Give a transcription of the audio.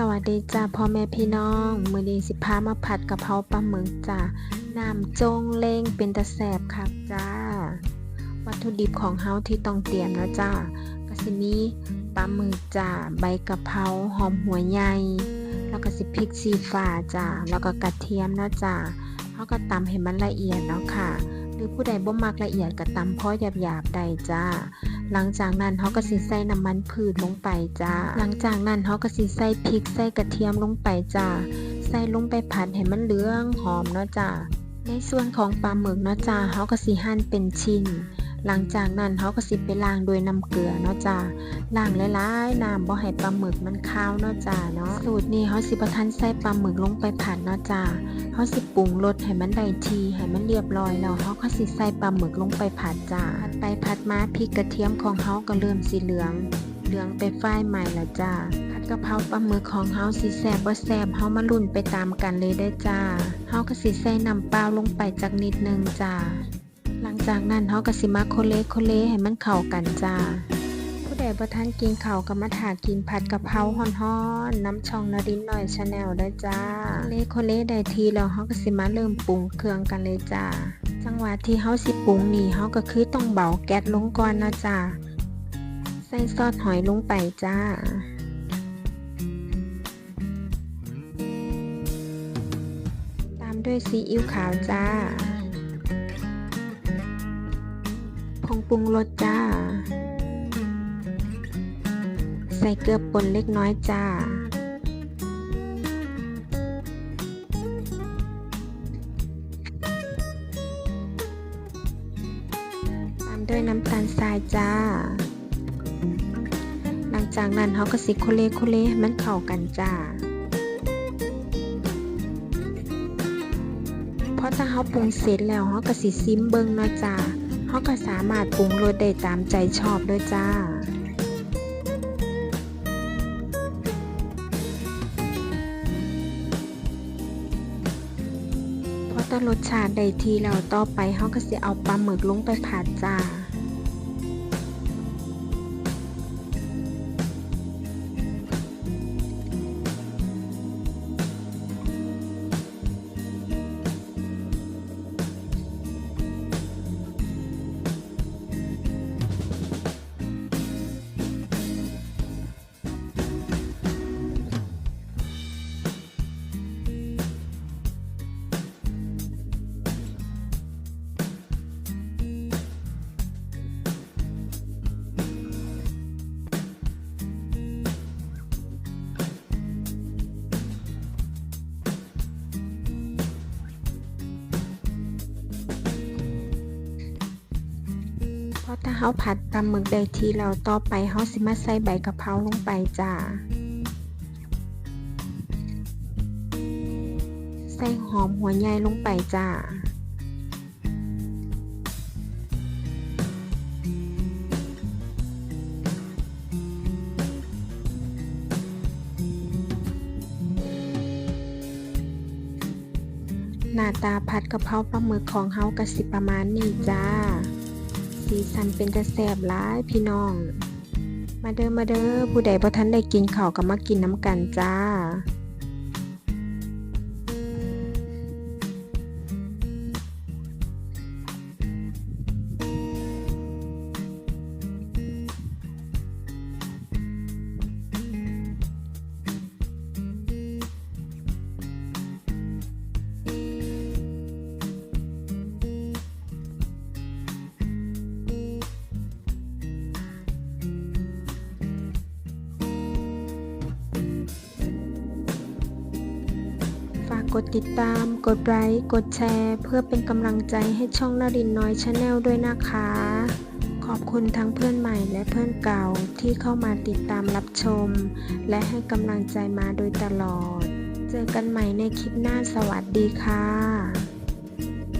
สวัสดีจ้าพ่อแม่พี่น้อง มือดีสิพามาผัดกะเพราปลาหมึกจ้าน้ำจงเล้งเป็นตะแสบคักจ้า วัตถุดิบของเฮาที่ต้องเตรียมนะจ้ากะสิมีปลาหมึกจ้าใบกะเพราหอมหัวใหญ่แล้วก็สิพริกชีฟ้าจ้าแล้วก็กระเทียมนะจ้าเฮาก็ตำให้มันละเอียดเนาะค่ะ หรือผู้ใดบ่มักละเอียดก็ตำพอหยาบๆได้จ้า หลังจากนั้นเขาก็สิใส่น้ำมันพืชลงไปจ้า หลังจากนั้นเขาก็สิใส่พริกใส่กระเทียมลงไปจ้า ใส่ลงไปผัดให้มันเหลืองหอมเนาะจ้า ในส่วนของปลาหมึกเนาะจ้าเขาก็สิหั่นเป็นชิ้น หลังจากนั้นเขาก็สิไปล้างด้วยน้ำเกลือเนาะจ้าล้างหลายๆน้ำบ่ให้ปลาหมึกมันคาวเนาะจ้าเนาะสูตรนี้เขาสิบ่ทันใส่ปลาหมึกลงไปผัดเนาะจ้าเขาสิปรุงรสให้มันได้ทีให้มันเรียบร้อยแล้วเขาก็สิใส่ปลาหมึกลงไปผัดจ้าผัดไปผัดมาพริกกระเทียมของเขาก็เริ่มสีเหลืองเหลืองไปฝ้ายใหม่ล้วจ้าผัดกะเพราปลาหมึกของเฮาสิแซบบ่แซบเฮามาลุ้นไปตามกันเลยได้จ้าเฮาก็สิใส่น้ำเปล่าลงไปจักนิดนึงจ้า หลังจากนั้นเฮาก็สิมาโคเลโคเลให้มันเข้ากันจ้า ผู้ใดบ่ทันกินข้าวก็มาถากินผัดกะเพราฮ้อนๆน้ำช่องนรินหน่อยชาแนลได้จ้าเลโคเลได้ทีแล้วเฮาก็สิมาเริ่มปรุงเครื่องกันเลยจ้า จังหวะที่เฮาสิปรุงนี่เฮาก็คือต้องเบาแก๊สลงก่อนนะจ้า ใส่ซอสหอยลงไปจ้าตามด้วยซีอิ๊วขาวจ้า ผงปรุงรสจ้า ใส่เกลือป่นเล็กน้อยจ้า ตามด้วยน้ำตาลทรายจ้า หลังจากนั้นเขาก็สิโคเลโคเลให้มันเข้ากันจ้าเพราะถ้าเขาปรุงเสร็จแล้วเขาก็สิซิมเบิงเนาะจ้า เขาก็สามารถปรุงรสได้ตามใจชอบด้วยจ้าพอตรสชาติได้ทีแล้วต่อไปเขาก็สิเอาปลาหมึกลงไปผัดจ้า ถ้าเฮาผัดปลาหมึกได้ทีแล้วต่อไปเฮาสิมาใส่ใบกะเพราลงไปจ้า ใส่หอมหัวใหญ่ลงไปจ้า หน้าตาผัดกะเพราปลาหมึกของเฮาก็สิประมาณนี้จ้า สีสันเป็นตะแสบร้ายพี่น้อง มาเด้อมาเด้อผู้ใดบ่ทันได้กินข้าวก็มากินน้ำกันจ้า กดติดตาม กดไลค์กดแชร์ เพื่อเป็นกำลังใจให้ช่องนารินน้อยชาแนลด้วยนะคะ ขอบคุณทั้งเพื่อนใหม่และเพื่อนเก่าที่เข้ามาติดตามรับชม และให้กำลังใจมาโดยตลอด เจอกันใหม่ในคลิปหน้าสวัสดีค่ะ